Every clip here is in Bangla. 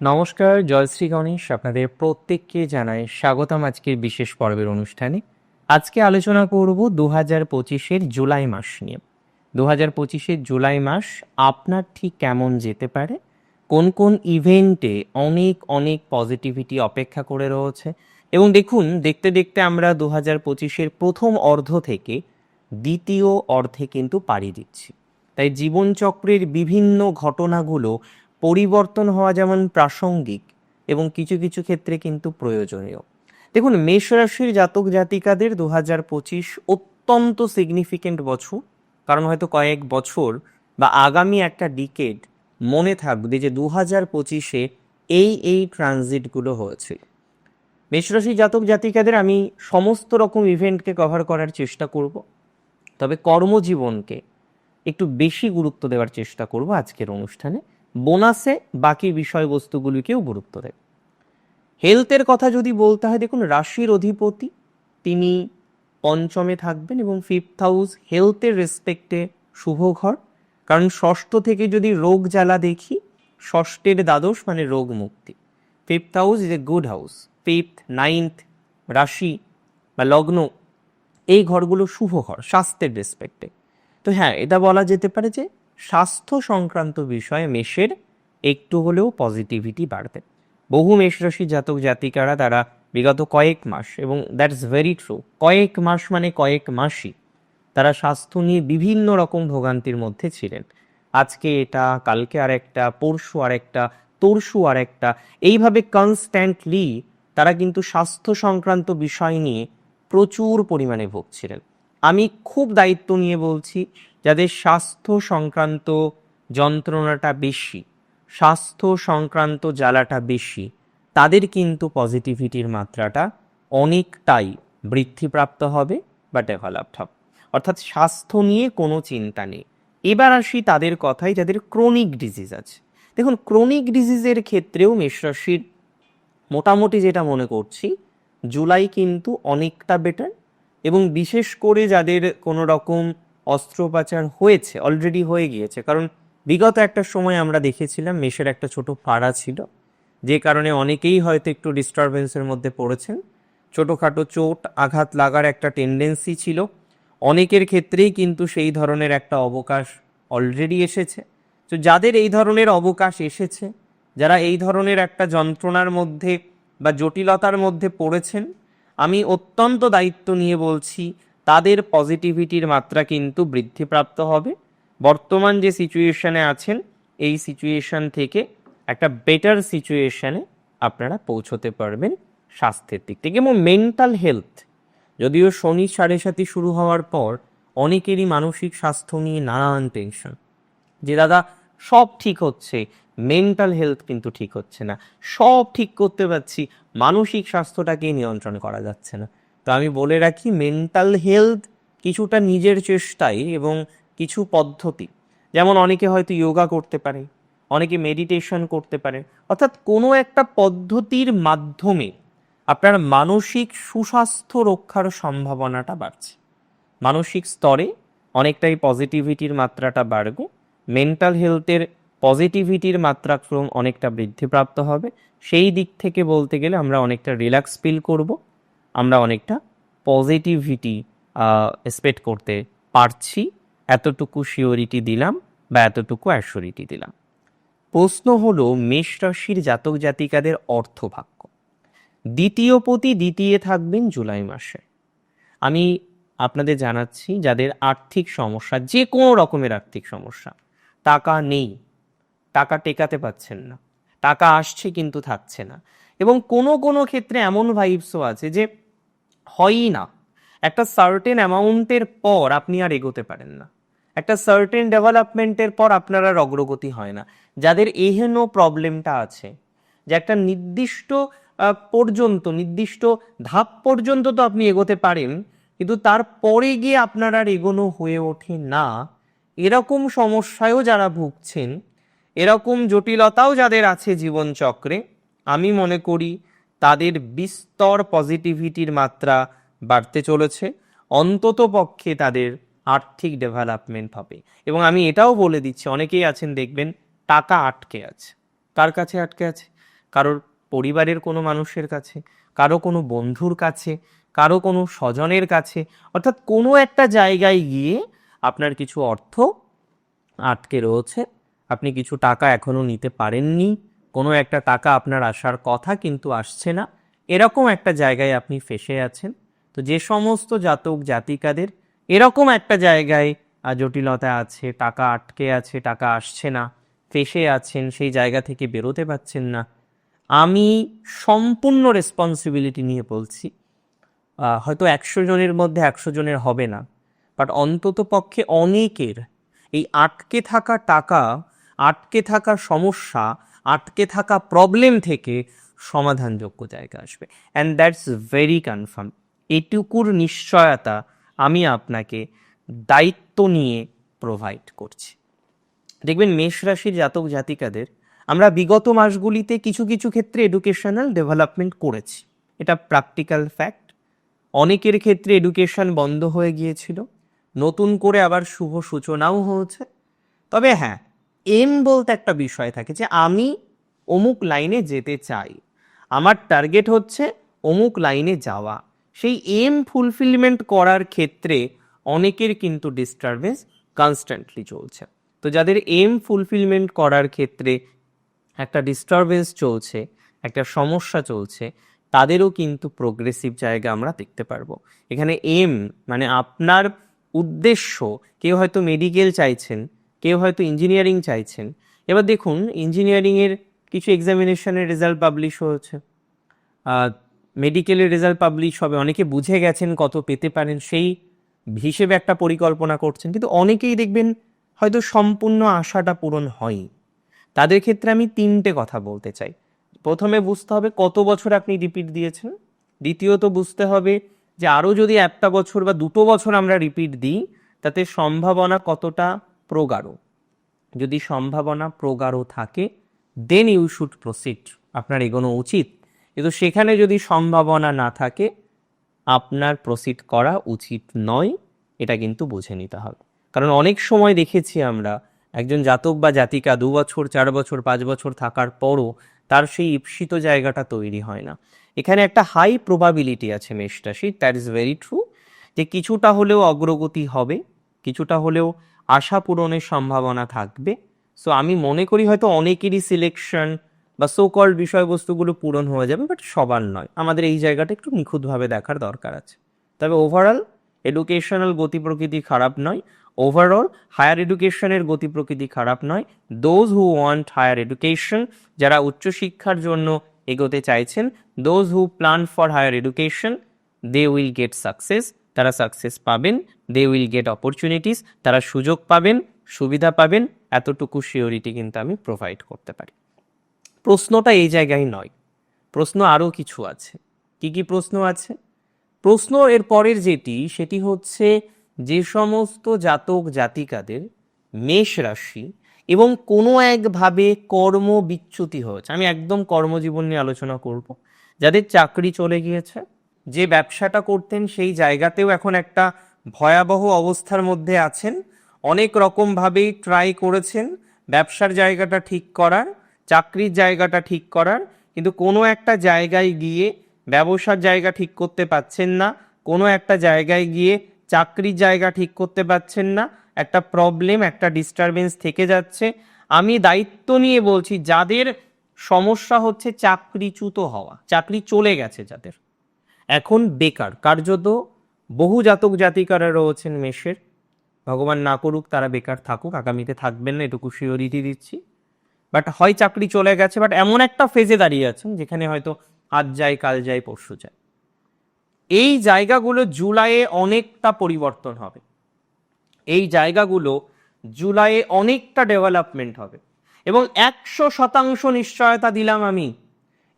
নমস্কার জয়শ্রী গণেশ। আপনাদের প্রত্যেককে জানাই স্বাগতম আজকের বিশেষ পর্বের অনুষ্ঠানে। আজকে আলোচনা করব দু হাজার পঁচিশের জুলাই মাস নিয়ে। দু হাজার পঁচিশের জুলাই মাস আপনার ঠিক কেমন যেতে পারে? কোন কোন ইভেন্টে অনেক অনেক পজিটিভিটি অপেক্ষা করে রয়েছে? এবং দেখুন, দেখতে দেখতে আমরা দু হাজার পঁচিশের প্রথম অর্ধ থেকে দ্বিতীয় অর্ধে কিন্তু পাড়ি দিচ্ছি। তাই জীবনচক্রের বিভিন্ন ঘটনাগুলো পরিবর্তন হওয়া যেমন প্রাসঙ্গিক এবং কিছু কিছু ক্ষেত্রে কিন্তু প্রয়োজনীয়। দেখুন, মেষ রাশির জাতক জাতিকাদের দু হাজার পঁচিশ অত্যন্ত সিগনিফিকেন্ট বছর। কারণ হয়তো কয়েক বছর বা আগামী একটা ডিকেড মনে থাকবে যে দু হাজার পঁচিশে এই এই ট্রানজিটগুলো হয়েছে। মেষরাশি জাতক জাতিকাদের আমি সমস্ত রকম ইভেন্টকে কভার করার চেষ্টা করব। তবে কর্মজীবনকে একটু বেশি গুরুত্ব দেওয়ার চেষ্টা করব আজকের অনুষ্ঠানে। বোনাসে বাকি বিষয়বস্তুগুলিকেও গুরুত্ব দেয়। হেলথের কথা যদি বলতে হয়, দেখুন, রাশির অধিপতি, তিনি পঞ্চমে থাকবেন এবং ফিফথ হাউস হেলথের রেসপেক্টে শুভ ঘর। কারণ ষষ্ঠ থেকে যদি রোগ জ্বালা দেখি, ষষ্ঠের দ্বাদশ মানে রোগ মুক্তি। Fifth house is a good house fifth ninth রাশি বা লগ্ন, এই ঘরগুলো শুভ ঘর, স্বাস্থ্যের রেসপেক্টে তো হ্যাঁ এটা বলা যেতে পারে যে স্বাস্থ্য সংক্রান্ত বিষয়ে মেষের একটু হলেও পজিটিভিটি বাড়বে। বহু মেষ রাশি জাতক জাতিকারা তারা বিগত কয়েক মাস এবং দ্যাটস ভেরি ট্রু কয়েক মাস মানে কয়েক মাসই তারা স্বাস্থ্য নিয়ে বিভিন্ন রকম ভোগান্তির মধ্যে ছিলেন। আজকে এটা, কালকে আরেকটা, পরশু আরেকটা, তরশু আরেকটা, এইভাবে কনস্ট্যান্টলি তারা কিন্তু স্বাস্থ্য সংক্রান্ত বিষয় নিয়ে প্রচুর পরিমাণে ভুগছিলেন। আমি খুব দায়িত্ব নিয়ে বলছি যাদের স্বাস্থ্য সংক্রান্ত যন্ত্রণাটা বেশি, স্বাস্থ্য সংক্রান্ত জ্বালাটা বেশি, তাদের কিন্তু পজিটিভিটির মাত্রাটা অনেকটাই বৃদ্ধিপ্রাপ্ত হবে বা ডেভেলপড হবে। অর্থাৎ স্বাস্থ্য নিয়ে কোনো চিন্তা নেই। এবার আসি তাদের কথাই যাদের ক্রনিক ডিজিজ আছে। দেখুন ক্রনিক ডিজিজের ক্ষেত্রেও মেষরাশির মোটামুটি যেটা মনে করছি, জুলাই কিন্তু অনেকটা বেটার এবং বিশেষ করে যাদের কোনো রকম অস্ত্রোপচার হয়েছে অলরেডি হয়ে গিয়েছে। কারণ বিগত একটা সময় আমরা দেখেছিলাম, মেষের একটা ছোট ফাড়া ছিল, যে কারণে অনেকেই হয়তো একটু ডিস্টারবেন্সের মধ্যে পড়েছেন। ছোটোখাটো চোট আঘাত লাগার একটা টেন্ডেন্সি ছিল। অনেকের ক্ষেত্রেই কিন্তু সেই ধরনের একটা অবকাশ অলরেডি এসেছে। তো যাদের এই ধরনের অবকাশ এসেছে, যারা এই ধরনের একটা যন্ত্রণার মধ্যে বা জটিলতার মধ্যে পড়েছেন আমি অত্যন্ত দায়িত্ব নিয়ে বলছি, তাদের পজিটিভিটির মাত্রা কিন্তু বৃদ্ধিপ্রাপ্ত হবে। বর্তমান যে সিচুয়েশানে আছেন, এই সিচুয়েশান থেকে একটা বেটার সিচুয়েশানে আপনারা পৌঁছতে পারবেন স্বাস্থ্যের দিক থেকে এবং মেন্টাল হেলথ যদিও শনি সাড়ে সাথে শুরু হওয়ার পর অনেকেরই মানসিক স্বাস্থ্য নিয়ে নানান টেনশন যে, দাদা, সব ঠিক হচ্ছে মেন্টাল হেলথ কিন্তু ঠিক হচ্ছে না, সব ঠিক করতে পারছি মানসিক স্বাস্থ্যটাকেই নিয়ন্ত্রণ করা যাচ্ছে না। তো আমি বলে রাখি মেন্টাল হেলথ কিছুটা নিজের চেষ্টায় এবং কিছু পদ্ধতি। যেমন অনেকে হয়তো যোগা করতে পারে, অনেকে মেডিটেশন করতে পারে। অর্থাৎ কোনো একটা পদ্ধতির মাধ্যমে আপনার মানসিক সুস্বাস্থ্য রক্ষার সম্ভাবনাটা বাড়ছে। মানসিক স্তরে অনেকটাই পজিটিভিটির মাত্রাটা বাড়বে। মেন্টাল হেলথের পজিটিভিটির মাত্রা ক্রম অনেকটা বৃদ্ধিপ্রাপ্ত হবে। সেই দিক থেকে বলতে গেলে আমরা অনেকটা রিল্যাক্স ফিল করব। আমরা অনেকটা পজিটিভিটি এক্সপেক্ট করতে পারছি। এতটুকু শিওরিটি দিলাম বা এতটুকু অ্যাসিওরিটি দিলাম। প্রশ্ন হলো, মেষ রাশির জাতক জাতিকাদের অর্থভাগ্য। দ্বিতীয় পতি দ্বিতীয় থাকবেন জুলাই মাসে। আমি আপনাদের জানাচ্ছি, যাদের আর্থিক সমস্যা, যে কোনো রকমের আর্থিক সমস্যা, টাকা নেই টাকা টেকাতে পাচ্ছেন না। টাকা আসছে কিন্তু থাকছে না। এবং কোনো কোনো ক্ষেত্রে এমন ভাইবসও আছে যে হয়ই না। একটা সার্টেন অ্যামাউন্টের পর আপনি আর এগোতে পারেন না। একটা সার্টেন ডেভেলপমেন্টের পর আপনার আর অগ্রগতি হয় না। যাদের এহেন প্রবলেমটা আছে, যে একটা নির্দিষ্ট পর্যন্ত, নির্দিষ্ট ধাপ পর্যন্ত তো আপনি এগোতে পারেন, কিন্তু তারপরে গিয়ে আপনার আর এগোনো হয়ে ওঠে না। এরকম সমস্যায়ও যারা ভুগছেন এরকম জটিলতাও যাদের আছে জীবনচক্রে, আমি মনে করি তাদের বিস্তর পজিটিভিটির মাত্রা বাড়তে চলেছে। অন্তত পক্ষে তাদের আর্থিক ডেভেলপমেন্ট হবে। এবং আমি এটাও বলে দিচ্ছি, অনেকেই আছেন, দেখবেন টাকা আটকে আছে। কার কাছে আটকে আছে? কারোর পরিবারের কোনো মানুষের কাছে, কারও কোনো বন্ধুর কাছে, কারও কোনো স্বজনের কাছে। অর্থাৎ কোনো একটা জায়গায় গিয়ে আপনার কিছু অর্থ আটকে রয়েছে। আপনি কিছু টাকা এখনও নিতে পারেননি। কোনো একটা টাকা আপনার আসার কথা কিন্তু আসছে না। এরকম একটা জায়গায় আপনি ফেসে আছেন। তো যে সমস্ত জাতক জাতিকাদের এরকম একটা জায়গায় জটিলতা আছে, টাকা আটকে আছে, টাকা আসছে না, ফেসে আছেন, সেই জায়গা থেকে বেরোতে পারছেন না। আমি সম্পূর্ণ রেসপন্সিবিলিটি নিয়ে বলছি। হয়তো একশো জনের মধ্যে একশো জনের হবে না। বাট অন্তত পক্ষে অনেকের এই আটকে থাকা টাকা আটকে থাকা সমস্যা, আটকে থাকা প্রবলেম থেকে সমাধানযোগ্য জায়গা আসবে। অ্যান্ড দ্যাটস ভেরি কনফার্ম এটুকুর নিশ্চয়তা আমি আপনাকে দায়িত্ব নিয়ে প্রোভাইড করছি। দেখবেন মেষ রাশির জাতক জাতিকাদের আমরা বিগত মাসগুলিতে কিছু কিছু ক্ষেত্রে এডুকেশনাল ডেভেলপমেন্ট করেছি। এটা প্র্যাকটিক্যাল ফ্যাক্ট অনেকের ক্ষেত্রে এডুকেশন বন্ধ হয়ে গিয়েছিল। নতুন করে আবার শুভ সূচনাও হয়েছে। তবে হ্যাঁ এম বলতে একটা বিষয় থাকে যে আমি অমুক লাইনে যেতে চাই। আমার টার্গেট হচ্ছে অমুক লাইনে যাওয়া। সেই এম ফুলফিলমেন্ট করার ক্ষেত্রে অনেকের কিন্তু ডিস্টারবেন্স কনস্ট্যান্টলি চলছে। তো যাদের এম ফুলফিলমেন্ট করার ক্ষেত্রে একটা ডিস্টারবেন্স চলছে, একটা সমস্যা চলছে, তাদেরও কিন্তু প্রোগ্রেসিভ জায়গা আমরা দেখতে পারব। এখানে এম মানে আপনার উদ্দেশ্য, কেউ হয়তো মেডিকেল চাইছেন কেউ হয়তো ইঞ্জিনিয়ারিং চাইছেন। এবার দেখুন ইঞ্জিনিয়ারিংয়ের কিছু এক্সামিনেশনের রেজাল্ট পাবলিশ হয়েছে। মেডিকেলের রেজাল্ট পাবলিশ হবে, অনেকে বুঝে গেছেন কত পেতে পারেন, সেই হিসেবে একটা পরিকল্পনা করছেন। কিন্তু অনেকেই দেখবেন হয়তো সম্পূর্ণ আশাটা পূরণ হয়নি তাদের ক্ষেত্রে আমি তিনটে কথা বলতে চাই। প্রথমে বুঝতে হবে কত বছর আপনি রিপিট দিয়েছেন। দ্বিতীয়ত বুঝতে হবে যে আরও যদি একটা বছর বা দুটো বছর আমরা রিপিট দিই, তাতে সম্ভাবনা কতটা প্রগাঢ়। যদি সম্ভাবনা প্রগাঢ় থাকে দেন ইউ শুড প্রসিড আপনার এগোনো উচিত। কিন্তু সেখানে যদি সম্ভাবনা না থাকে, আপনার প্রসিড করা উচিত নয়, এটা কিন্তু বুঝে নিতে হবে। কারণ অনেক সময় দেখেছি আমরা, একজন জাতক বা জাতিকা দু বছর, চার বছর, পাঁচ বছর থাকার পরও তার সেই ঈপ্সিত জায়গাটা তৈরি হয় না। এখানে একটা হাই প্রবাবিলিটি আছে মেষ রাশি দ্যাট ইজ ভেরি ট্রু যে কিছুটা হলেও অগ্রগতি হবে, কিছুটা হলেও আশা পূরণের সম্ভাবনা থাকবে। সো আমি মনে করি হয়তো অনেকেরই সিলেকশন বা সো কল্ড বিষয়বস্তুগুলো পূরণ হয়ে যাবে বাট সবার নয়। আমাদের এই জায়গাটা একটু নিখুঁতভাবে দেখার দরকার আছে। তবে ওভারঅল এডুকেশনাল গতি প্রকৃতি খারাপ নয়। ওভারঅল হায়ার এডুকেশনের গতি প্রকৃতি খারাপ নয়। Those who want higher education যারা উচ্চশিক্ষার জন্য এগোতে চাইছেন those who plan for higher education they will get success তারা সাকসেস পাবেন দে উইল গেট অপরচুনিটিস তারা সুযোগ পাবেন, সুবিধা পাবেন, এতটুকু শিওরিটি কিন্তু আমি প্রোভাইড করতে পারি। প্রশ্নটা এই জায়গায় নয়। প্রশ্ন আরও কিছু আছে। কি কি প্রশ্ন আছে? প্রশ্ন এর পরের যেটি, সেটি হচ্ছে যে সমস্ত জাতক জাতিকাদের মেষ রাশি এবং কোনো একভাবে কর্ম বিচ্যুতি হয়েছে। আমি একদম কর্মজীবন নিয়ে আলোচনা করব। যাদের চাকরি চলে গিয়েছে যে ব্যবসাটা করতেন সেই জায়গাতেও এখন একটা ভয়াবহ অবস্থার মধ্যে আছেন। অনেক রকমভাবেই ট্রাই করেছেন ব্যবসার জায়গাটা ঠিক করার, চাকরির জায়গাটা ঠিক করার, কিন্তু কোনো একটা জায়গায় গিয়ে ব্যবসার জায়গা ঠিক করতে পারছেন না, কোনো একটা জায়গায় গিয়ে চাকরির জায়গা ঠিক করতে পারছেন না, একটা প্রবলেম একটা ডিস্টারবেন্স থেকে যাচ্ছে। আমি দায়িত্ব নিয়ে বলছি, যাদের সমস্যা হচ্ছে চাকরিচ্যুত হওয়া, চাকরি চলে গেছে যাদের। এখন বেকার, কার্যত বহু জাতক জাতিকারা রয়েছেন মেষের। ভগবান না করুক তারা বেকার থাকুক, আগামীতে থাকবেন না, এটুকু শিওরিটি দিচ্ছি। বাট হয় চাকরি চলে গেছে বাট এমন একটা ফেজে দাঁড়িয়ে আছেন, যেখানে হয়তো আজ যায়, কাল যায়, পরশু যায়। এই জায়গাগুলো জুলাইয়ে অনেকটা পরিবর্তন হবে। এই জায়গাগুলো জুলাইয়ে অনেকটা ডেভেলপমেন্ট হবে। এবং একশো শতাংশ নিশ্চয়তা দিলাম আমি,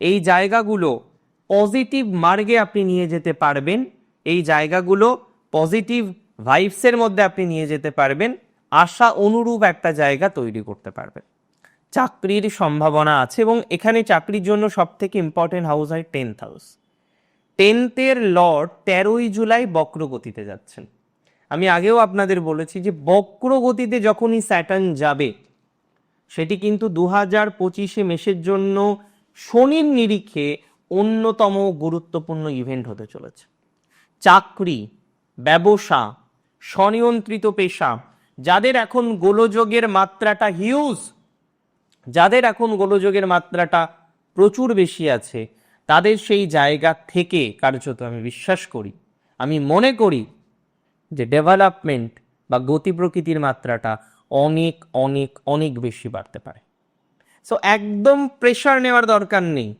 এই জায়গাগুলো পজিটিভ মার্গে আপনি নিয়ে যেতে পারবেন। এই জায়গাগুলো পজিটিভ ভাইবসের মধ্যে আপনি নিয়ে যেতে পারবেন। আশা অনুরূপ একটা জায়গা তৈরি করতে পারবেন। চাকরির সম্ভাবনা আছে এবং এখানে চাকরির জন্য সব থেকে ইম্পর্টেন্ট হাউস হয় টেন্থ হাউস টেন্থের লর্ড তেরোই জুলাই বক্রগতিতে যাচ্ছেন। আমি আগেও আপনাদের বলেছি যে বক্রগতিতে যখনই স্যাটার্ন যাবে, সেটি কিন্তু দু হাজার পঁচিশে মেসের জন্য শনির নিরিখে অন্যতম গুরুত্বপূর্ণ ইভেন্ট হতে চলেছে। চাকরি, ব্যবসা, স্বনিয়ন্ত্রিত পেশা, যাদের এখন গোলযোগের মাত্রাটা হিউজ যাদের এখন গোলযোগের মাত্রাটা প্রচুর বেশি আছে, তাদের সেই জায়গা থেকে কার্যত আমি বিশ্বাস করি। আমি মনে করি যে ডেভেলপমেন্ট বা গতি প্রকৃতির মাত্রাটা অনেক অনেক অনেক বেশি বাড়তে পারে। সো একদম প্রেশার নেওয়ার দরকার নেই।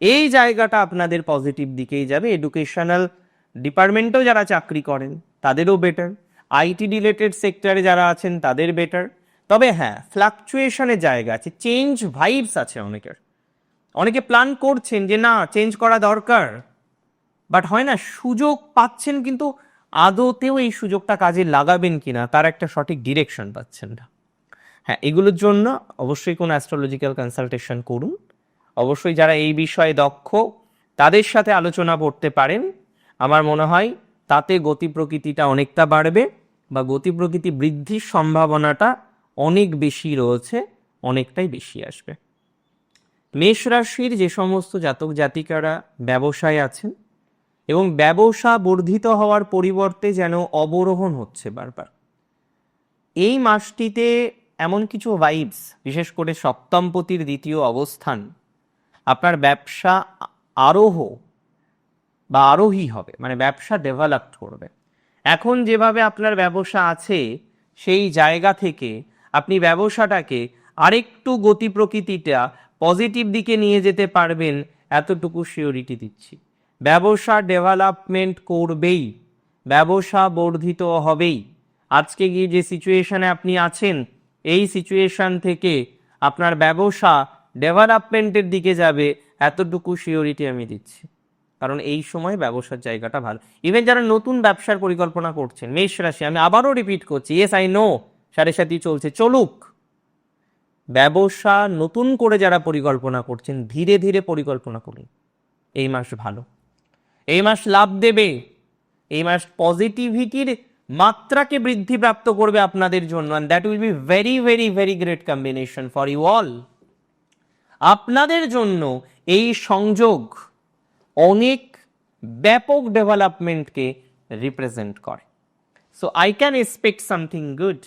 এই জায়গাটা আপনাদের পজিটিভ দিকেই যাবে। এডুকেশনাল ডিপার্টমেন্টেও যারা চাকরি করেন, তাদেরও বেটার আইটি রিলেটেড সেক্টরে যারা আছেন, তাদের বেটার তবে হ্যাঁ ফ্লাকচুয়েশনের জায়গা আছে চেঞ্জ ভাইবস আছে অনেকের। অনেকে প্ল্যান করছেন যে না চেঞ্জ করা দরকার। বাট হয় না, সুযোগ পাচ্ছেন কিন্তু আদতেও এই সুযোগটা কাজে লাগাবেন কিনা, তার একটা সঠিক ডিরেকশন পাচ্ছেন না। হ্যাঁ এগুলোর জন্য অবশ্যই কোনো অ্যাস্ট্রোলজিক্যাল কনসালটেশন করুন। অবশ্যই যারা এই বিষয়ে দক্ষ, তাদের সাথে আলোচনা করতে পারেন। আমার মনে হয় তাতে গতি প্রকৃতিটা অনেকটা বাড়বে বা গতি প্রকৃতি বৃদ্ধির সম্ভাবনাটা অনেক বেশি রয়েছে, অনেকটাই বেশি আসবে। মেষ রাশির যে সমস্ত জাতক জাতিকারা ব্যবসায় আছেন এবং ব্যবসা বর্ধিত হওয়ার পরিবর্তে যেন অবরোহণ হচ্ছে বারবার। এই মাসটিতে এমন কিছু ভাইবস বিশেষ করে সপ্তমপতির দ্বিতীয় অবস্থান আপনার ব্যবসা আরোহ বা আরোহী হবে মানে ব্যবসা ডেভেলপ করবে। এখন যেভাবে আপনার ব্যবসা আছে, সেই জায়গা থেকে আপনি ব্যবসাটাকে আরেকটু গতি প্রকৃতিটা পজিটিভ দিকে নিয়ে যেতে পারবেন, এতটুকু সিওরিটি দিচ্ছি। ব্যবসা ডেভেলপমেন্ট করবেই, ব্যবসা বর্ধিত হবেই। আজকে গিয়ে যে সিচুয়েশনে আপনি আছেন, এই সিচুয়েশন থেকে আপনার ব্যবসা ডেভেলপমেন্টের দিকে যাবে, এতটুকু সিওরিটি আমি দিচ্ছি। কারণ এই সময় ব্যবসার জায়গাটা ভালো। ইভেন যারা নতুন ব্যবসার পরিকল্পনা করছেন, মেষ রাশি, আমি আবারও রিপিট করছি এস আই নো সাড়ে সাথী চলছে, চলুক। ব্যবসা নতুন করে যারা পরিকল্পনা করছেন, ধীরে ধীরে পরিকল্পনা করুন। এই মাস ভালো। এই মাস লাভ দেবে। এই মাস পজিটিভিটির মাত্রাকে বৃদ্ধিপ্রাপ্ত করবে আপনাদের জন্য and that will be very very very great combination for you all আপনাদের জন্য এই সংযোগ অনেক ব্যাপক ডেভেলপমেন্টকে রিপ্রেজেন্ট করে। So I can expect something good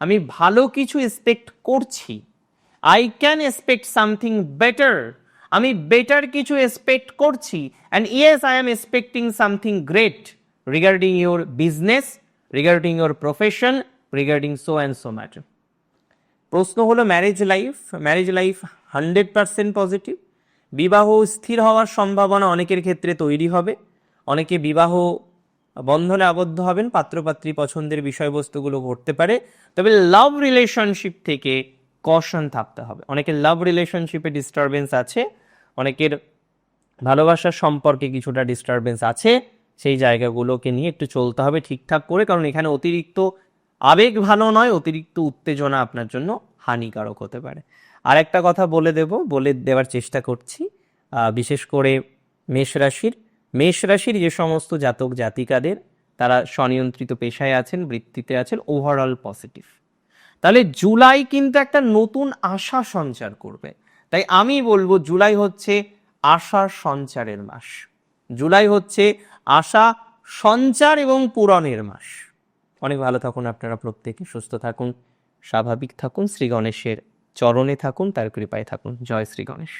আমি ভালো কিছু এক্সপেক্ট করছি। I can expect something better আমি বেটার কিছু এক্সপেক্ট করছি। And yes I am expecting something great regarding your business regarding your profession regarding so and so matter প্রশ্ন হলো marriage life marriage life hundred percent positive বিবাহ স্থির হওয়ার সম্ভাবনা অনেকের ক্ষেত্রে তৈরি হবে। অনেকে বিবাহ বন্ধনে আবদ্ধ হবেন, পাত্রপাত্রী পছন্দের বিষয়বস্তুগুলো ঘটতে পারে। তবে লাভ রিলেশনশিপ থেকে কশন থাকতে হবে। অনেকের লাভ রিলেশনশিপে ডিস্টারবেন্স আছে, অনেকের ভালোবাসার সম্পর্কে কিছুটা ডিস্টারবেন্স আছে। সেই জায়গাগুলোকে নিয়ে একটু চলতে হবে ঠিকঠাক করে, কারণ এখানে অতিরিক্ত আবেগ ভালো নয়, অতিরিক্ত উত্তেজনা আপনার জন্য হানিকারক হতে পারে। আর একটা কথা বলে দেব, বলে দেওয়ার চেষ্টা করছি। বিশেষ করে মেষ রাশির মেষ রাশির যে সমস্ত জাতক জাতিকাদের, তারা স্বনিয়ন্ত্রিত পেশায় আছেন, বৃত্তিতে আছেন ওভারঅল পজিটিভ তাহলে জুলাই কিন্তু একটা নতুন আশা সঞ্চার করবে। তাই আমি বলব, জুলাই হচ্ছে আশা সঞ্চারের মাস। জুলাই হচ্ছে আশা সঞ্চার এবং পূরণের মাস। অনেক ভালো থাকুন আপনারা প্রত্যেকে, সুস্থ থাকুন, স্বাভাবিক থাকুন, শ্রী গণেশের চরণে থাকুন, তার কৃপায় থাকুন। জয় শ্রী গণেশ।